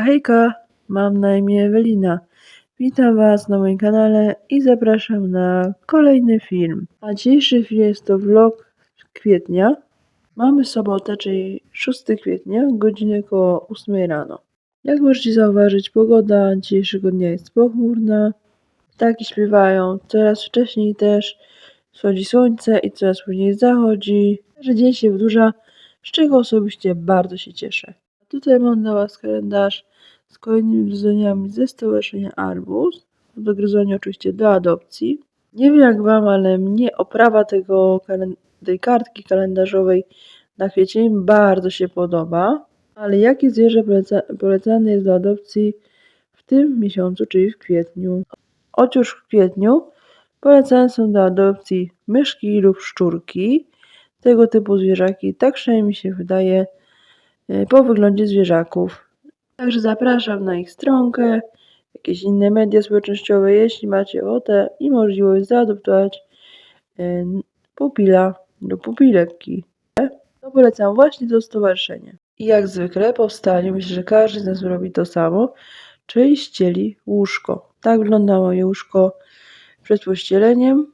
Hejka, mam na imię Ewelina. Witam Was na moim kanale i zapraszam na kolejny film. A dzisiejszy film jest to vlog kwietnia. Mamy sobotę, czyli 6 kwietnia, godzinę około 8 rano. Jak możecie zauważyć, pogoda dzisiejszego dnia jest pochmurna. Ptaki śpiewają, coraz wcześniej też wschodzi słońce i coraz później zachodzi. Że dzień się wydłuża, z czego osobiście bardzo się cieszę. Tutaj mam dla Was kalendarz z kolejnymi gryzoniami ze Stowarzyszenia Arbus. Do oczywiście do adopcji. Nie wiem jak Wam, ale mnie oprawa tego, tej kartki kalendarzowej na kwiecień bardzo się podoba. Ale jakie zwierzę poleca- polecane jest do adopcji w tym miesiącu, czyli w kwietniu? Otóż w kwietniu polecane są do adopcji myszki lub szczurki. Tego typu zwierzaki, tak przynajmniej mi się wydaje, po wyglądzie zwierzaków. Także zapraszam na ich stronkę, jakieś inne media społecznościowe, jeśli macie ochotę i możliwość zaadoptować e, pupila lub pupilewki. To polecam właśnie to stowarzyszenie. I jak zwykle po wstaniu myślę, że każdy z nas robi to samo, czyli ścieli łóżko. Tak wygląda moje łóżko przed pościeleniem.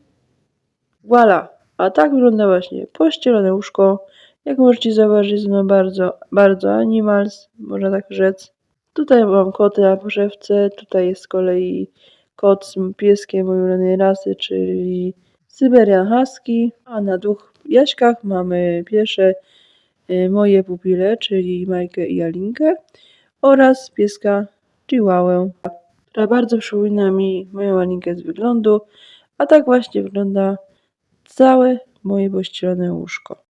Voila! A tak wygląda właśnie pościelone łóżko. Jak możecie zauważyć, ono bardzo, bardzo animals, można tak rzec. Tutaj mam koty na poszewce, tutaj jest z kolei kot z pieskiem mojej rasy, czyli Syberian Husky, a na dwóch jaśkach mamy pierwsze y, moje pupile, czyli Majkę i Alinkę oraz pieska Chihuahua, która bardzo przypomina mi moją Alinkę z wyglądu, a tak właśnie wygląda całe moje pościelone łóżko.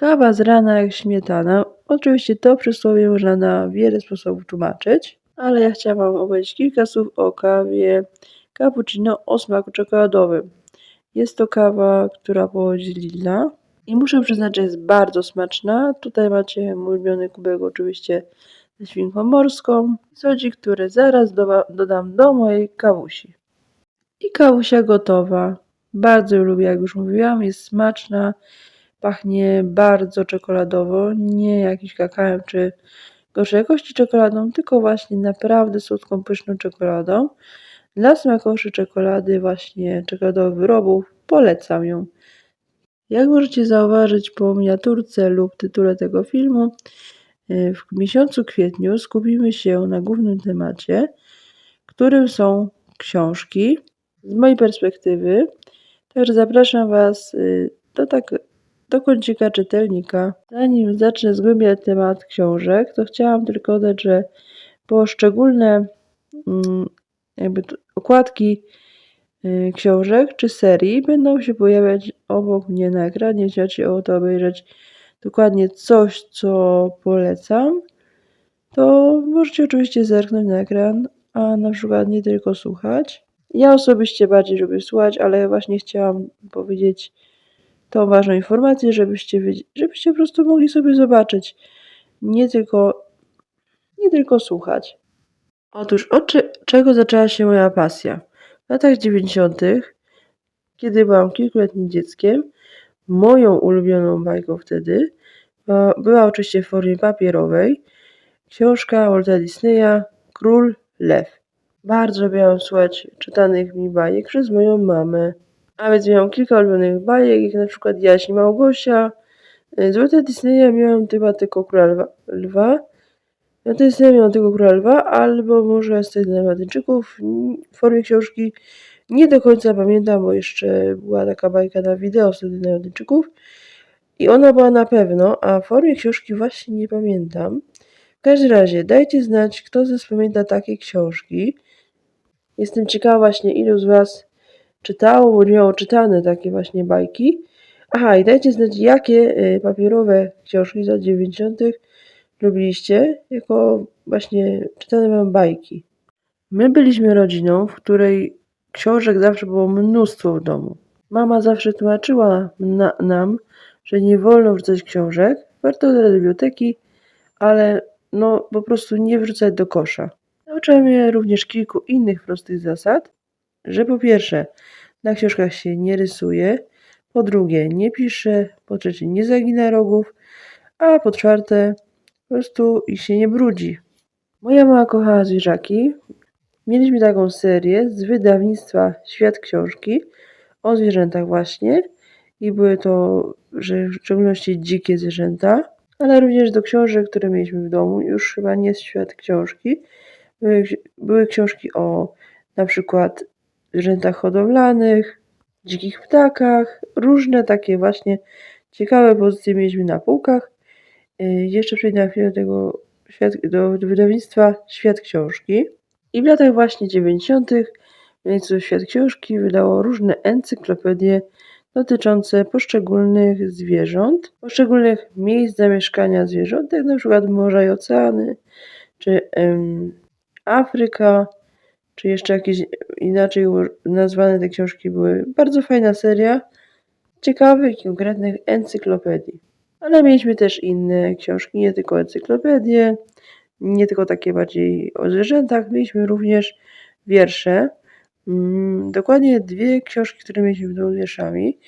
Kawa z rana jak śmietana. Oczywiście to przysłowie można na wiele sposobów tłumaczyć, ale ja chciałam Wam opowiedzieć kilka słów o kawie cappuccino o smaku czekoladowym. Jest to kawa, która pochodzi z Lidla i muszę przyznać, że jest bardzo smaczna. Tutaj macie mój ulubiony kubek oczywiście ze świnką morską, sodzi, który zaraz dowa- dodam do mojej kawusi. I kawusia gotowa. Bardzo ją lubię, jak już mówiłam, jest smaczna, pachnie bardzo czekoladowo, nie jakimś kakałem czy gorszej jakości czekoladą, tylko właśnie naprawdę słodką, pyszną czekoladą. Dla smakoszy czekolady, właśnie czekoladowych wyrobów, polecam ją. Jak możecie zauważyć po miniaturce lub tytule tego filmu, y, w miesiącu kwietniu skupimy się na głównym temacie, którym są książki z mojej perspektywy. Także zapraszam Was y, do, tak, do kącika czytelnika. Zanim zacznę zgłębiać temat książek, to chciałam tylko dodać, że poszczególne mm, jakby okładki y, książek czy serii będą się pojawiać obok mnie na ekranie. Jeśli macie ochotę obejrzeć dokładnie coś, co polecam, to możecie oczywiście zerknąć na ekran, a na przykład nie tylko słuchać. Ja osobiście bardziej lubię słuchać, ale właśnie chciałam powiedzieć tą ważną informację, żebyście, żebyście po prostu mogli sobie zobaczyć, nie tylko, nie tylko słuchać. Otóż od cze- czego zaczęła się moja pasja? W latach 90., kiedy byłam kilkuletnim dzieckiem, moją ulubioną bajką wtedy była, była oczywiście w formie papierowej książka Walta Disneya Król Lew. Bardzo lubiłam słuchać czytanych mi bajek przez moją mamę. A więc miałam kilka ulubionych bajek, jak na przykład Jaś i Małgosia. Y, Z Walta Disneya miałam chyba tylko Króla Lwa. No to jest miałam tylko Króla Lwa, albo może z tych Dalmatyńczyków w formie książki. Nie do końca pamiętam, bo jeszcze była taka bajka na wideo z tych Dalmatyńczyków. I ona była na pewno, a w formie książki właśnie nie pamiętam. W każdym razie dajcie znać, kto z Was pamięta takie książki. Jestem ciekawa właśnie, ilu z Was czytało, miało czytane takie właśnie bajki. Aha, i dajcie znać, jakie y, papierowe książki z lat 90. lubiliście, jako właśnie czytane Wam bajki. My byliśmy rodziną, w której książek zawsze było mnóstwo w domu. Mama zawsze tłumaczyła na, nam, że nie wolno wrzucać książek, warto do biblioteki, ale no po prostu nie wrzucać do kosza. Nauczyła mnie również kilku innych prostych zasad, że po pierwsze na książkach się nie rysuje, Po drugie, nie pisze. Po trzecie, nie zagina rogów. A po czwarte, po prostu ich się nie brudzi. Moja mama kochała zwierzaki. Mieliśmy taką serię z wydawnictwa Świat Książki o zwierzętach właśnie. I były to że w szczególności dzikie zwierzęta, ale również do książek, które mieliśmy w domu. Już chyba nie z Świat Książki. Były, były książki o na przykład zwierzętach hodowlanych, dzikich ptakach, różne takie właśnie ciekawe pozycje mieliśmy na półkach. Y, Jeszcze przejdę na chwilę do tego do wydawnictwa Świat Książki. I w latach właśnie 90. wydawnictwo Świat Książki wydało różne encyklopedie dotyczące poszczególnych zwierząt, poszczególnych miejsc zamieszkania zwierząt, jak na przykład morza i oceany, czy em, Afryka, czy jeszcze jakieś inaczej nazwane te książki były. Bardzo fajna seria ciekawych konkretnych encyklopedii. Ale mieliśmy też inne książki, nie tylko encyklopedie, nie tylko takie bardziej o zwierzętach. Mieliśmy również wiersze. Mm, Dokładnie dwie książki, które mieliśmy w domu wierszami,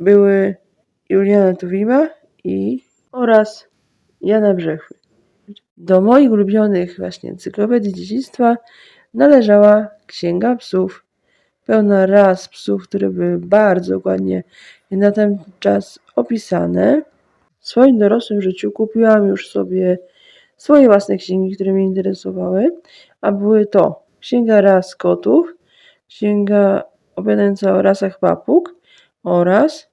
były Juliana Tuwima i oraz Jana Brzechwy. Do moich ulubionych właśnie encyklopedii dzieciństwa należała Księga Psów, pełna ras psów, które były bardzo dokładnie na ten czas opisane. W swoim dorosłym życiu kupiłam już sobie swoje własne księgi, które mnie interesowały, a były to Księga Ras Kotów, Księga opowiadająca o rasach papug oraz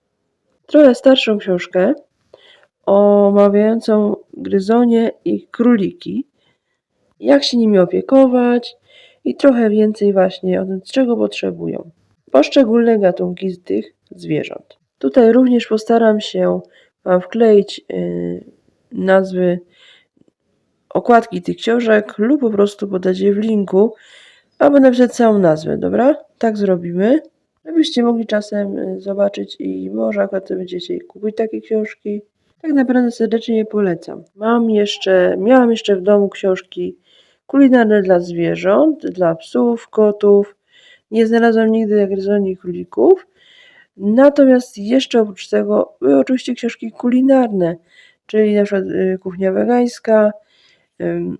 trochę starszą książkę omawiającą gryzonie i króliki, jak się nimi opiekować i trochę więcej właśnie o tym, czego potrzebują poszczególne gatunki z tych zwierząt. Tutaj również postaram się Wam wkleić yy, nazwy okładki tych książek lub po prostu podać je w linku, albo napisać całą nazwę, dobra? Tak zrobimy, żebyście mogli czasem y, zobaczyć i może akurat będziecie kupić takie książki. Tak naprawdę serdecznie je polecam. Mam jeszcze, miałam jeszcze w domu książki kulinarne dla zwierząt, dla psów, kotów. Nie znalazłam nigdy gryzoni królików. Natomiast jeszcze oprócz tego były oczywiście książki kulinarne, czyli na przykład y, kuchnia wegańska,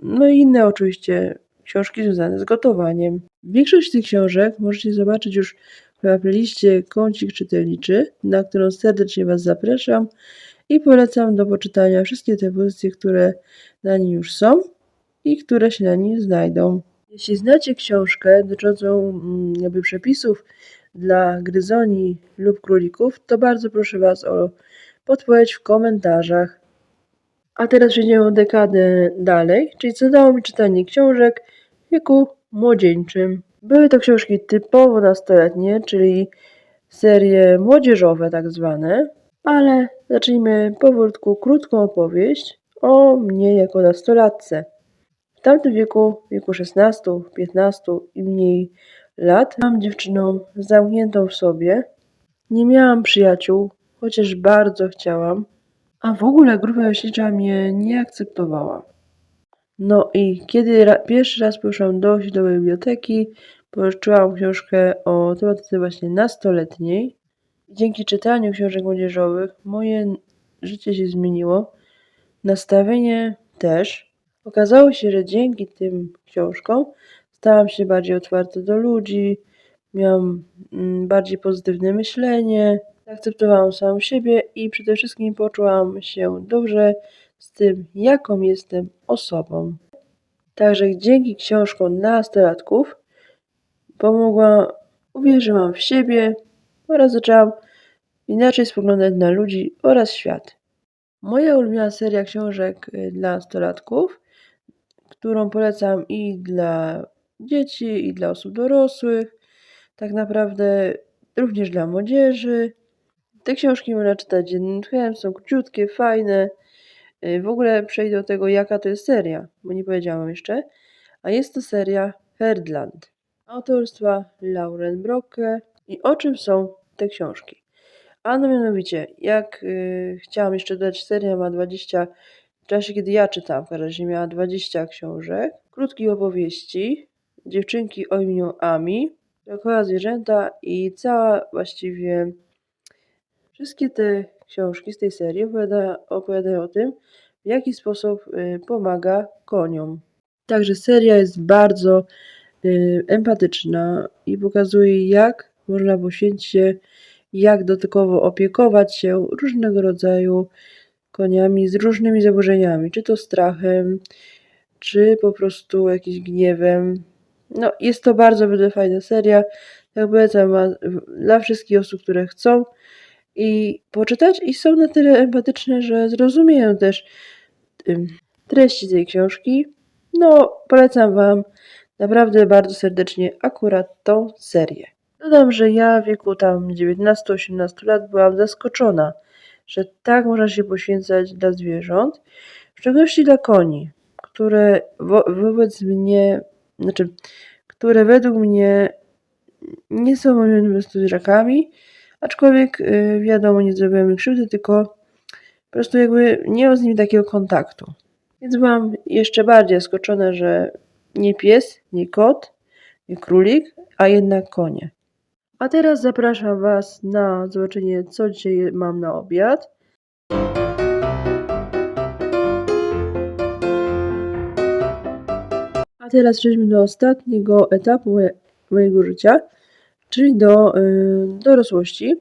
no i inne oczywiście książki związane z gotowaniem. Większość tych książek możecie zobaczyć już w playliście Kącik Czytelniczy, na którą serdecznie Was zapraszam i polecam do poczytania wszystkie te pozycje, które na nim już są i które się na nim znajdą. Jeśli znacie książkę dotyczącą mm, jakby przepisów dla gryzoni lub królików, to bardzo proszę Was o podpowiedź w komentarzach. A teraz przejdziemy dekadę dalej, czyli co dało mi czytanie książek w wieku młodzieńczym. Były to książki typowo nastoletnie, czyli serie młodzieżowe tak zwane, ale zacznijmy powolutku krótką opowieść o mnie jako nastolatce. Tamtym wieku, wieku 16, 15 i mniej lat, byłam dziewczyną zamkniętą w sobie. Nie miałam przyjaciół, chociaż bardzo chciałam, a w ogóle grupa myśliwcza mnie nie akceptowała. No i kiedy ra- pierwszy raz poszłam do do biblioteki, pożyczyłam książkę o tematyce właśnie nastoletniej. Dzięki czytaniu książek młodzieżowych moje życie się zmieniło, nastawienie też. Okazało się, że dzięki tym książkom stałam się bardziej otwarta do ludzi, miałam mm, bardziej pozytywne myślenie, zaakceptowałam samą siebie i przede wszystkim poczułam się dobrze z tym, jaką jestem osobą. Także dzięki książkom nastolatków pomogła, uwierzyłam w siebie oraz zaczęłam inaczej spoglądać na ludzi oraz świat. Moja ulubiona seria książek y, dla nastolatków, którą polecam i dla dzieci, i dla osób dorosłych, tak naprawdę również dla młodzieży. Te książki można czytać jednym tchem, są króciutkie, fajne. Y, W ogóle przejdę do tego, jaka to jest seria, bo nie powiedziałam jeszcze. A jest to seria Herdland autorstwa Lauren Brocke. I o czym są te książki? Ano mianowicie, jak y, chciałam jeszcze dodać, seria ma 20, w czasie kiedy ja czytałam, w każdym razie miała 20 książek, krótkich opowieści, dziewczynki o imieniu Ami, dookoła zwierzęta i cała właściwie Wszystkie te książki z tej serii opowiada, opowiadają o tym, w jaki sposób y, pomaga koniom. Także seria jest bardzo y, empatyczna i pokazuje, jak można poświęcić się, jak dodatkowo opiekować się różnego rodzaju koniami z różnymi zaburzeniami, czy to strachem, czy po prostu jakimś gniewem. No, jest to bardzo, bardzo fajna seria. Tak polecam dla wszystkich osób, które chcą i poczytać i są na tyle empatyczne, że zrozumieją też treści tej książki. No, polecam Wam naprawdę bardzo serdecznie akurat tą serię. Dodam, że ja w wieku tam 19-18 lat byłam zaskoczona, że tak można się poświęcać dla zwierząt, w szczególności dla koni, które wo wobec mnie, znaczy, które według mnie nie są prostu zwierzakami, aczkolwiek yy, wiadomo, nie zrobiłem mi krzywdy, tylko po prostu jakby nie mam z nimi takiego kontaktu. Więc byłam jeszcze bardziej zaskoczona, że nie pies, nie kot, nie królik, a jednak konie. A teraz zapraszam Was na zobaczenie, co dzisiaj mam na obiad. A teraz przejdźmy do ostatniego etapu moje- mojego życia, czyli do y, dorosłości.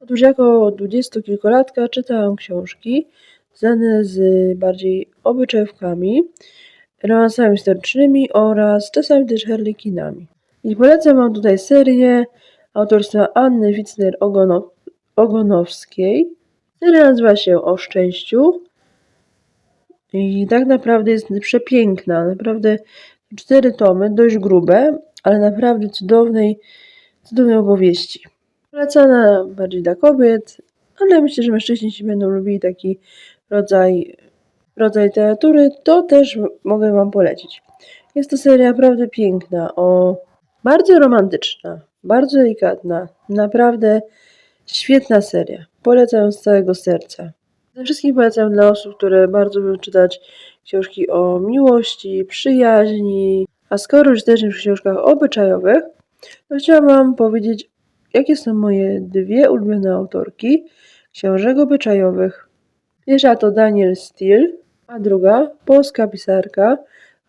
Otóż jako dwudziestokilkolatka czytałam książki znane z bardziej obyczajówkami, romansami historycznymi oraz czasami też harlekinami. I polecam Wam tutaj serię autorstwa Anny Witzner-Ogonowskiej. Seria nazywa się O szczęściu i tak naprawdę jest przepiękna. Naprawdę cztery tomy, dość grube, ale naprawdę cudownej, cudownej opowieści. Polecana bardziej dla kobiet, ale myślę, że mężczyźni, jeśli będą lubili taki rodzaj, rodzaj literatury, to też mogę Wam polecić. Jest to seria naprawdę piękna, o bardzo romantyczna, bardzo delikatna, naprawdę świetna seria. Polecam z całego serca. Przede wszystkim polecam dla osób, które bardzo lubią czytać książki o miłości, przyjaźni, a skoro już też w książkach obyczajowych, to chciałam Wam powiedzieć, jakie są moje dwie ulubione autorki książek obyczajowych. Pierwsza to Daniel Steele, a druga polska pisarka,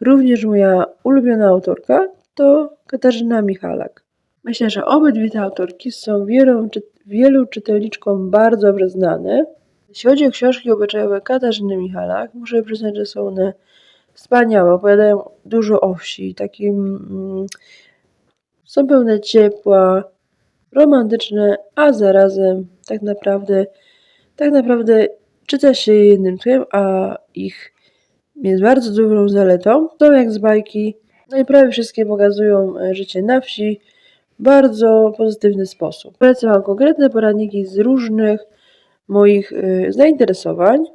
również moja ulubiona autorka, to Katarzyna Michalak. Myślę, że obydwie te autorki są wielu, czy, wielu czytelniczkom bardzo dobrze znane. Jeśli chodzi o książki obyczajowe Katarzyny Michalak, muszę przyznać, że są one wspaniałe. Opowiadają dużo o wsi, takim mm, są pełne ciepła, romantyczne, a zarazem tak naprawdę, tak naprawdę czyta się je jednym tłem, a ich jest bardzo dobrą zaletą. Są jak z bajki, no i prawie wszystkie pokazują e, życie na wsi bardzo pozytywny sposób. Polecam Wam konkretne poradniki z różnych moich y, zainteresowań.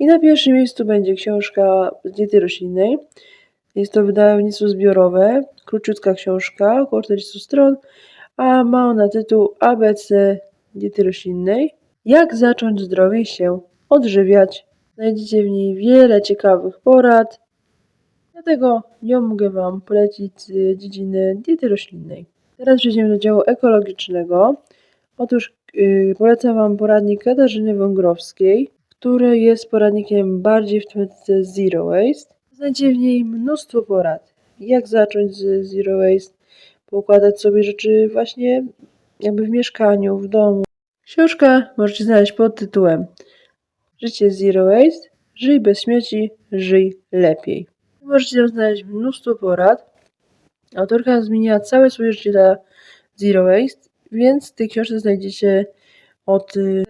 I na pierwszym miejscu będzie książka z diety roślinnej. Jest to wydawnictwo zbiorowe, króciutka książka, około 40 stron, a ma ona tytuł ABC diety roślinnej. Jak zacząć zdrowie się odżywiać. Znajdziecie w niej wiele ciekawych porad, dlatego ją mogę Wam polecić z dziedziny diety roślinnej. Teraz przejdziemy do działu ekologicznego. Otóż yy, polecam Wam poradnik Katarzyny Wągrowskiej, który jest poradnikiem bardziej w tematyce Zero Waste. Znajdziecie w niej mnóstwo porad, jak zacząć z Zero Waste, poukładać sobie rzeczy właśnie jakby w mieszkaniu, w domu. Książkę możecie znaleźć pod tytułem Życie Zero Waste, żyj bez śmieci, żyj lepiej. Możecie tam znaleźć mnóstwo porad. Autorka zmieniła całe swoje życie dla Zero Waste, więc w tej książce znajdziecie od y,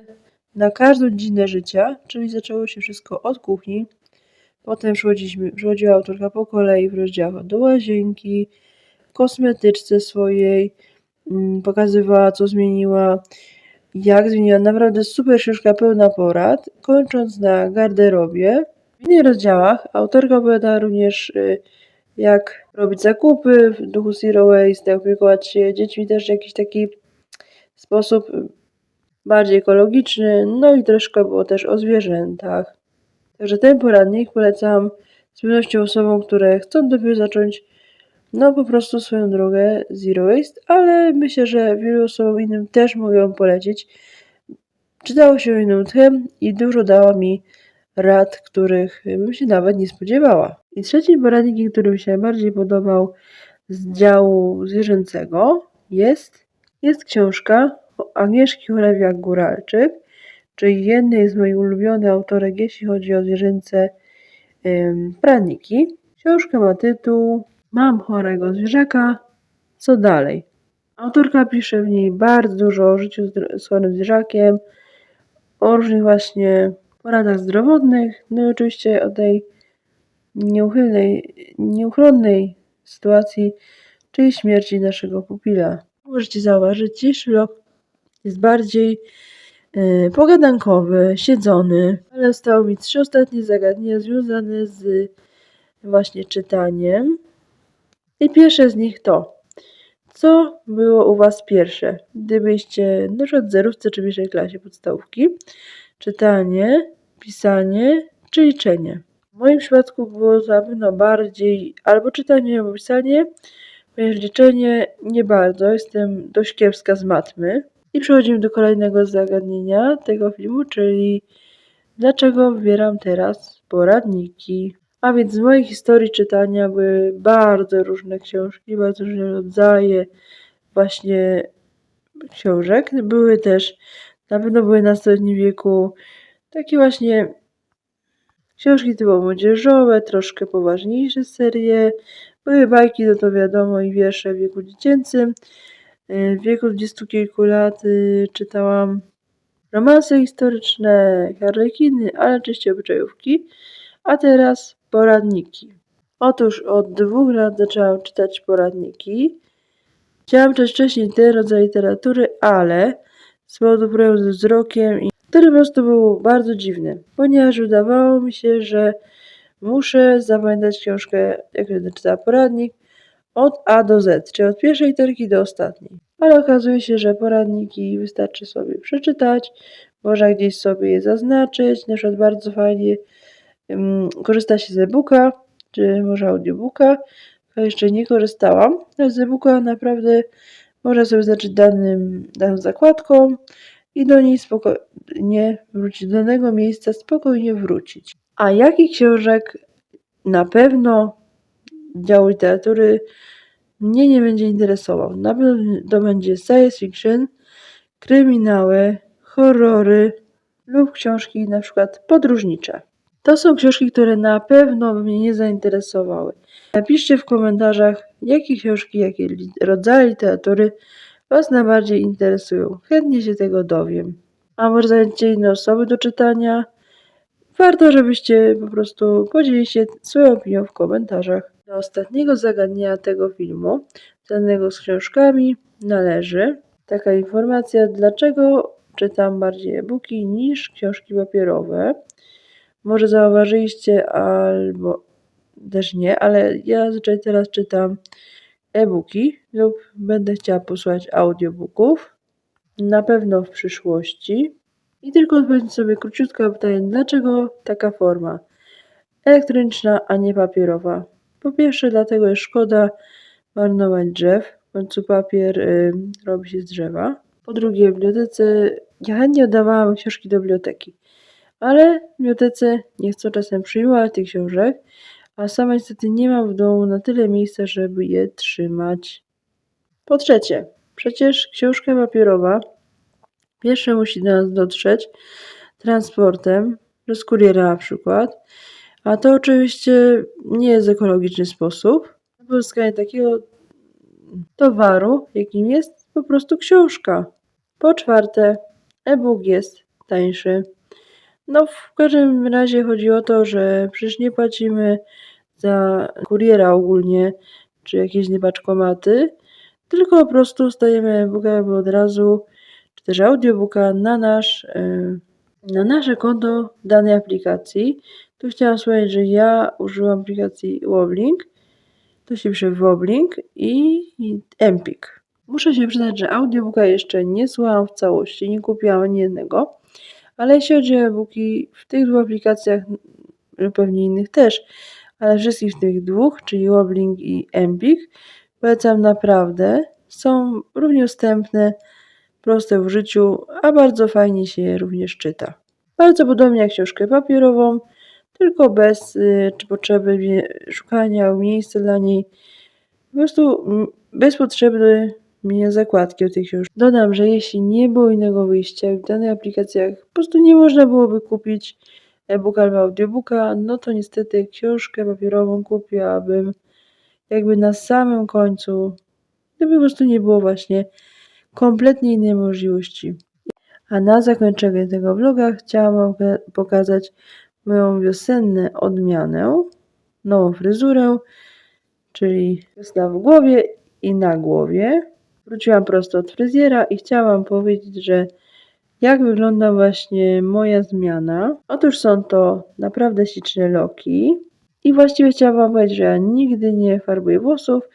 na każdą dziedzinę życia, czyli zaczęło się wszystko od kuchni. Potem przechodziła autorka po kolei w rozdziałach do łazienki, kosmetyczce swojej, mm, pokazywała co zmieniła, jak zmieniła. Naprawdę super książka pełna porad, kończąc na garderobie. W innych rozdziałach autorka opowiada również y, jak robić zakupy w duchu Zero Waste, jak opiekować się dziećmi też w jakiś taki sposób bardziej ekologiczny, no i troszkę było też o zwierzętach. Także ten poradnik polecam z pewnością osobom, które chcą dopiero zacząć no po prostu swoją drogę Zero Waste, ale myślę, że wielu osobom innym też mogę polecić. Czytało się jej nutkiem i dużo dała mi rad, których bym się nawet nie spodziewała. I trzecim poradnikiem, który mi się najbardziej podobał z działu zwierzęcego jest, jest książka Agnieszki Cholewiak-Góralczyk, czyli jednej z moich ulubionych autorek, jeśli chodzi o zwierzęce praniki. Książka ma tytuł Mam chorego zwierzaka, co dalej? Autorka pisze w niej bardzo dużo o życiu z chorym zwierzakiem, o różnych właśnie poradach zdrowotnych, no i oczywiście o tej nieuchylnej, nieuchronnej sytuacji, czyli śmierci naszego pupila. Możecie zauważyć, dzisiejszy vlog jest bardziej e, pogadankowy, siedzony, ale zostały mi trzy ostatnie zagadnienia związane z właśnie czytaniem. I pierwsze z nich to, co było u Was pierwsze, gdybyście na przykład w zerówce czy pierwszej klasie podstawówki, czytanie, pisanie czy liczenie. W moim przypadku było to pewno bardziej albo czytanie, albo pisanie, ponieważ liczenie nie bardzo, jestem dość kiepska z matmy. I przechodzimy do kolejnego zagadnienia tego filmu, czyli dlaczego wybieram teraz poradniki. A więc z mojej historii czytania były bardzo różne książki, bardzo różne rodzaje właśnie książek. Były też, na pewno były na wieku takie właśnie książki typowo młodzieżowe, troszkę poważniejsze serie. Były bajki, no to wiadomo, i wiersze w wieku dziecięcym. W wieku dwudziestu kilku lat y, czytałam romanse historyczne, harlekiny, ale oczywiście obyczajówki. A teraz poradniki. Otóż od dwóch lat zaczęłam czytać poradniki. Chciałam czytać wcześniej ten rodzaj literatury, ale z powodu problemu ze wzrokiem, i który po prostu był bardzo dziwny, ponieważ wydawało mi się, że muszę zapamiętać książkę, jak będę czytała poradnik, od A do Z, czyli od pierwszej literki do ostatniej. Ale okazuje się, że poradniki wystarczy sobie przeczytać, można gdzieś sobie je zaznaczyć, na przykład bardzo fajnie um, korzysta się z e-booka, czy może audiobooka. Ja jeszcze nie korzystałam, ale z e-booka naprawdę można sobie zaznaczyć danym, daną zakładką i do niej spokojnie wrócić, do danego miejsca spokojnie wrócić. A jaki książek na pewno dział literatury mnie nie będzie interesował. Na pewno to będzie science fiction, kryminały, horrory lub książki na przykład podróżnicze. To są książki, które na pewno mnie nie zainteresowały. Napiszcie w komentarzach, jakie książki, jakie rodzaje literatury Was najbardziej interesują. Chętnie się tego dowiem. A może zajęcie inne osoby do czytania? Warto, żebyście po prostu podzielili się swoją opinią w komentarzach. Do ostatniego zagadnienia tego filmu, związanego z książkami, należy taka informacja, dlaczego czytam bardziej e-booki niż książki papierowe. Może zauważyliście, albo też nie, ale ja zazwyczaj teraz czytam e-booki lub będę chciała posłuchać audiobooków. Na pewno w przyszłości. I tylko odpowiedz sobie króciutko pytanie, dlaczego taka forma elektroniczna, a nie papierowa? Po pierwsze, dlatego jest szkoda marnować drzew, w końcu papier y, robi się z drzewa. Po drugie, w bibliotece, ja chętnie oddawałam książki do biblioteki, ale w bibliotece nie czasem przyjmować tych książek, a sama niestety nie mam w domu na tyle miejsca, żeby je trzymać. Po trzecie, przecież książka papierowa pierwsze musi do nas dotrzeć transportem, przez kuriera na przykład, a to oczywiście nie jest ekologiczny sposób pozyskanie takiego towaru, jakim jest po prostu książka. Po czwarte, e-book jest tańszy. No w każdym razie chodzi o to, że przecież nie płacimy za kuriera ogólnie, czy jakieś niepaczkomaty, tylko po prostu stajemy e-booka od razu, czy też audiobooka na nasz, e, na nasze konto danej aplikacji. Tu chciałam wspomnieć, że ja użyłam aplikacji Woblink, to się pisze Woblink i Empik. Muszę się przyznać, że audiobooka jeszcze nie słuchałam w całości, nie kupiłam ani jednego, ale jeśli chodzi o e-booki w tych dwóch aplikacjach, pewnie innych też, ale wszystkich tych dwóch, czyli Woblink i Empik, polecam naprawdę. Są równie dostępne, proste w użyciu, a bardzo fajnie się je również czyta. Bardzo podobnie jak książkę papierową, tylko bez y, potrzeby szukania miejsca dla niej. Po prostu mm, bez potrzeby mienia zakładki o tej książce. Dodam, że jeśli nie było innego wyjścia w danych aplikacjach po prostu nie można byłoby kupić e-booka albo audiobooka, no to niestety książkę papierową kupiłabym jakby na samym końcu, gdyby po prostu nie było właśnie kompletnie innej możliwości. A na zakończenie tego vloga chciałam pokazać moją wiosennę odmianę, nową fryzurę, czyli wiosna w głowie i na głowie. Wróciłam prosto od fryzjera i chciałam powiedzieć, że jak wygląda właśnie moja zmiana. Otóż są to naprawdę śliczne loki i właściwie chciałam Wam powiedzieć, że ja nigdy nie farbuję włosów,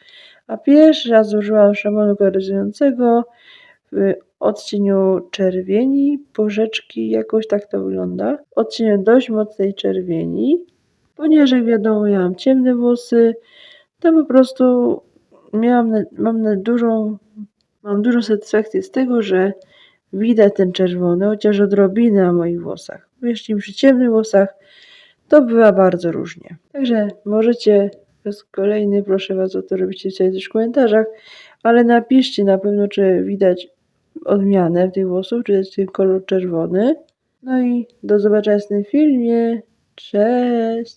a pierwszy raz użyłam szamponu koloryzującego w odcieniu czerwieni, porzeczki, jakoś tak to wygląda. Odcieniu dość mocnej czerwieni. Ponieważ jak wiadomo, ja mam ciemne włosy, to po prostu miałam, mam na dużą, mam dużą satysfakcję z tego, że widać ten czerwony, chociaż odrobinę na moich włosach. Jeśli przy ciemnych włosach, to bywa bardzo różnie. Także możecie raz kolejny proszę Was o to, pisali też w komentarzach, ale napiszcie na pewno, czy widać odmianę tych włosów, czy jest kolor czerwony. No i do zobaczenia w tym filmie. Cześć!